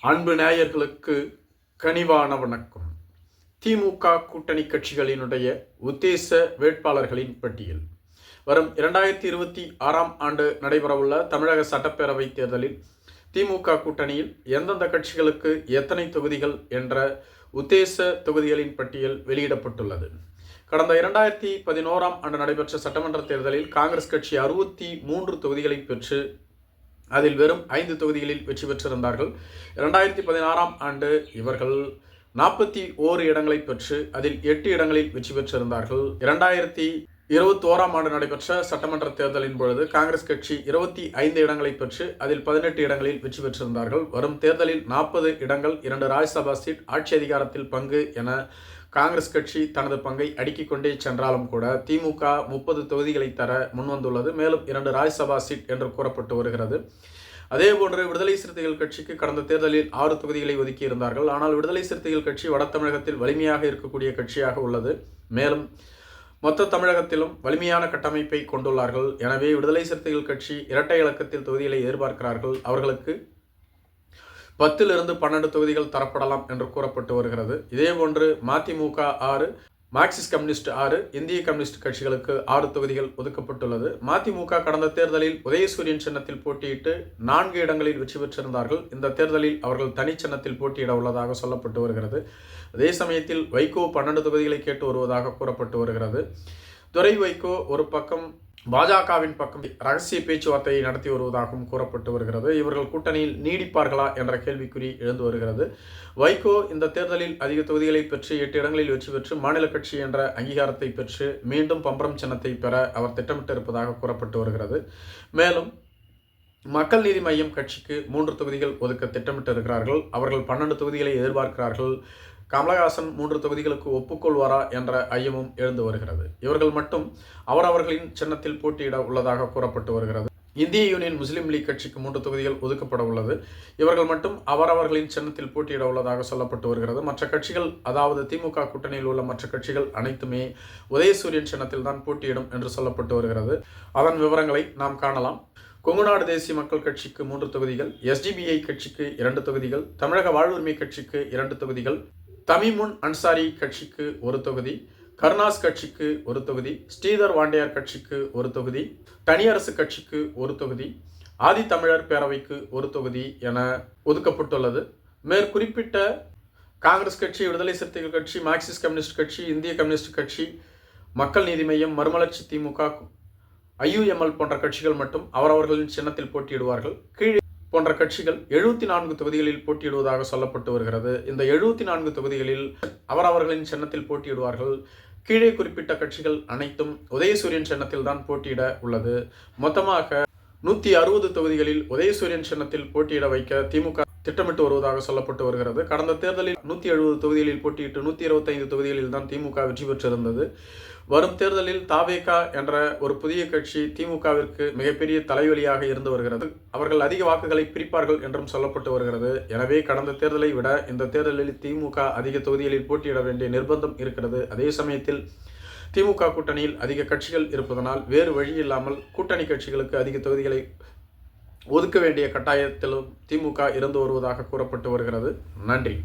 அன்பு நேயர்களுக்கு கனிவான வணக்கம். திமுக கூட்டணி கட்சிகளினுடைய உத்தேச வேட்பாளர்களின் பட்டியல். வரும் இரண்டாயிரத்தி இருபத்தி ஆறாம் ஆண்டு நடைபெறவுள்ள தமிழக சட்டப்பேரவை தேர்தலில் திமுக கூட்டணியில் எந்தெந்த கட்சிகளுக்கு எத்தனை தொகுதிகள் என்ற உத்தேச தொகுதிகளின் பட்டியல் வெளியிடப்பட்டுள்ளது. கடந்த இரண்டாயிரத்தி பதினோராம் ஆண்டு நடைபெற்ற சட்டமன்ற தேர்தலில் காங்கிரஸ் கட்சி அறுபத்தி மூன்று தொகுதிகளை பெற்று அதில் வெறும் ஐந்து தொகுதிகளில் வெற்றி பெற்றிருந்தார்கள். இரண்டாயிரத்தி பதினாறாம் ஆண்டு இவர்கள் நாற்பத்தி ஓரு இடங்களை பெற்று அதில் எட்டு இடங்களில் வெற்றி பெற்றிருந்தார்கள். இரண்டாயிரத்தி இருபத்தோராம் ஆண்டு நடைபெற்ற சட்டமன்ற தேர்தலின் பொழுது காங்கிரஸ் கட்சி இருபத்தி ஐந்து இடங்களை பெற்று அதில் பதினெட்டு இடங்களில் வெற்றி பெற்றிருந்தார்கள். வரும் தேர்தலில் நாற்பது இடங்கள் இரண்டு ராஜ்யசபா சீட் ஆட்சி அதிகாரத்தில் பங்கு என காங்கிரஸ் கட்சி தனது பங்கை அடுக்கிக் கொண்டே சென்றாலும் கூட திமுக முப்பது தொகுதிகளை தர முன்வந்துள்ளது. மேலும் இரண்டு ராஜ்யசபா சீட் என்று கூறப்பட்டு வருகிறது. அதேபோன்று விடுதலை சிறுத்தைகள் கட்சிக்கு கடந்த தேர்தலில் ஆறு தொகுதிகளை ஒதுக்கி இருந்தார்கள். ஆனால் விடுதலை சிறுத்தைகள் கட்சி வட தமிழகத்தில் வலிமையாக இருக்கக்கூடிய கட்சியாக உள்ளது. மேலும் மொத்த தமிழகத்திலும் வலிமையான கட்டமைப்பை கொண்டுள்ளார்கள். எனவே விடுதலை சிறுத்தைகள் கட்சி இரட்டை இலக்கத்தில் தொகுதிகளை எதிர்பார்க்கிறார்கள். அவர்களுக்கு பத்திலிருந்து பன்னெண்டு தொகுதிகள் தரப்படலாம் என்று கூறப்பட்டு வருகிறது. இதேபோன்று மதிமுக ஆறு மார்க்சிஸ்ட் கம்யூனிஸ்ட் ஆறு இந்திய கம்யூனிஸ்ட் கட்சிகளுக்கு ஆறு தொகுதிகள் ஒதுக்கப்பட்டுள்ளது. மதிமுக கடந்த தேர்தலில் உதயசூரியன் சின்னத்தில் போட்டியிட்டு நான்கு இடங்களில் வெற்றி பெற்றிருந்தார்கள். இந்த தேர்தலில் அவர்கள் தனி சின்னத்தில் போட்டியிட உள்ளதாக சொல்லப்பட்டு வருகிறது. அதே சமயத்தில் வைகோ பன்னெண்டு தொகுதிகளை கேட்டு வருவதாக கூறப்பட்டு வருகிறது. துரை வைகோ ஒரு பக்கம் பாஜகவின் பக்கம் ரகசிய பேச்சுவார்த்தையை நடத்தி வருவதாகவும் கூறப்பட்டு வருகிறது. இவர்கள் கூட்டணியில் நீடிப்பார்களா என்ற கேள்விக்குறி எழுந்து வருகிறது. வைகோ இந்த தேர்தலில் அதிக தொகுதிகளை பெற்று எட்டு இடங்களில் வெற்றி பெற்று மாநில கட்சி என்ற அங்கீகாரத்தை பெற்று மீண்டும் பம்பரம் சின்னத்தை பெற அவர் திட்டமிட்டிருப்பதாக கூறப்பட்டு வருகிறது. மேலும் மக்கள் நீதி மையம் கட்சிக்கு மூன்று தொகுதிகள் ஒதுக்க திட்டமிட்டிருக்கிறார்கள். அவர்கள் பன்னெண்டு தொகுதிகளை எதிர்பார்க்கிறார்கள். கமலஹாசன் மூன்று தொகுதிகளுக்கு ஒப்புக்கொள்வாரா என்ற ஐயமும் எழுந்து வருகிறது. இவர்கள் மட்டும் அவரவர்களின் சின்னத்தில் போட்டியிட உள்ளதாக கூறப்பட்டு வருகிறது. இந்திய யூனியன் முஸ்லீம் லீக் கட்சிக்கு மூன்று தொகுதிகள் ஒதுக்கப்பட உள்ளது. இவர்கள் மட்டும் அவரவர்களின் சின்னத்தில் போட்டியிட உள்ளதாக சொல்லப்பட்டு வருகிறது. மற்ற கட்சிகள் அதாவது திமுக கூட்டணியில் உள்ள மற்ற கட்சிகள் அனைத்துமே உதயசூரியன் சின்னத்தில் தான் போட்டியிடும் என்று சொல்லப்பட்டு வருகிறது. அதன் விவரங்களை நாம் காணலாம். கொங்குநாடு தேசிய மக்கள் கட்சிக்கு மூன்று தொகுதிகள் எஸ்டிபிஐ கட்சிக்கு இரண்டு தொகுதிகள் தமிழக வாழ்வுரிமை கட்சிக்கு இரண்டு தொகுதிகள் தமிமுன் அன்சாரி கட்சிக்கு ஒரு தொகுதி கருணாஸ் கட்சிக்கு ஒரு தொகுதி ஸ்ரீதர் வாண்டியார் கட்சிக்கு ஒரு தொகுதி தனியரசு கட்சிக்கு ஒரு தொகுதி ஆதி தமிழர் பேரவைக்கு ஒரு தொகுதி என ஒதுக்கப்பட்டுள்ளது. மேற்குறிப்பிட்ட காங்கிரஸ் கட்சி விடுதலை சிறுத்தைகள் கட்சி மார்க்சிஸ்ட் கம்யூனிஸ்ட் கட்சி இந்திய கம்யூனிஸ்ட் கட்சி மக்கள் நீதி மையம் மறுமலர்ச்சி திமுக ஐயுஎம்எல் போன்ற கட்சிகள் மட்டும் அவரவர்களின் சின்னத்தில் போட்டியிடுவார்கள். கீழே போன்ற கட்சிகள் எழுபத்தி நான்கு தொகுதிகளில் போட்டியிடுவதாக சொல்லப்பட்டு வருகிறது. இந்த எழுபத்தி நான்கு தொகுதிகளில் அவரவர்களின் சின்னத்தில் போட்டியிடுவார்கள். கீழே குறிப்பிட்ட கட்சிகள் அனைத்தும் உதயசூரியன் சின்னத்தில் தான் போட்டியிட உள்ளது. மொத்தமாக நூற்றி அறுபது தொகுதிகளில் உதயசூரியன் சின்னத்தில் போட்டியிட வைக்க திமுக திட்டமிட்டு வருவதாக சொல்லப்பட்டு வருகிறது. கடந்த தேர்தலில் நூற்றி எழுபது தொகுதிகளில் போட்டியிட்டு நூற்றி இருபத்தைந்து தொகுதிகளில் தான் திமுக வெற்றி பெற்றிருந்தது. வரும் தேர்தலில் தாவேகா என்ற ஒரு புதிய கட்சி திமுகவிற்கு மிகப்பெரிய தலைவலியாக இருந்து வருகிறது. அவர்கள் அதிக வாக்குகளை பிரிப்பார்கள் என்றும் சொல்லப்பட்டு வருகிறது. எனவே கடந்த தேர்தலை விட இந்த தேர்தலில் திமுக அதிக தொகுதிகளில் போட்டியிட வேண்டிய நிர்பந்தம் இருக்கிறது. அதே சமயத்தில் திமுக கூட்டணியில் அதிக கட்சிகள் இருப்பதனால் வேறு வழி இல்லாமல் கூட்டணி கட்சிகளுக்கு அதிக தொகுதிகளை ஒதுக்க வேண்டிய கட்டாயத்திலும் திமுக இருந்து வருவதாக கூறப்பட்டு வருகிறது. நன்றி.